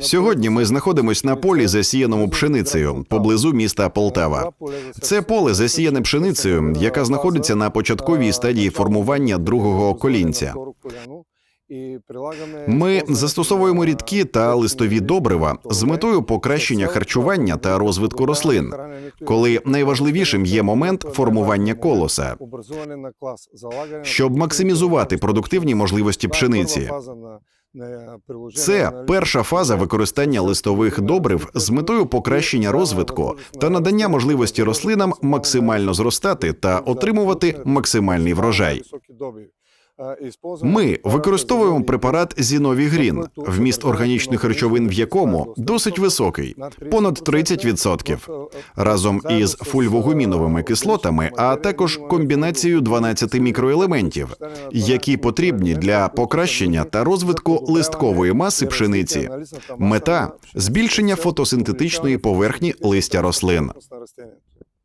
Сьогодні ми знаходимося на полі, засіяному пшеницею поблизу міста Полтава. Це поле засіяне пшеницею, яка знаходиться на початковій стадії формування другого колінця. Ми застосовуємо рідкі та листові добрива з метою покращення харчування та розвитку рослин, коли найважливішим є момент формування колоса, щоб максимізувати продуктивні можливості пшениці. Це перша фаза використання листових добрив з метою покращення розвитку та надання можливості рослинам максимально зростати та отримувати максимальний врожай. Ми використовуємо препарат Зінові Грін, вміст органічних речовин в якому досить високий, понад 30%, разом із фульвогуміновими кислотами, а також комбінацією 12 мікроелементів, які потрібні для покращення та розвитку листкової маси пшениці. Мета збільшення фотосинтетичної поверхні листя рослин.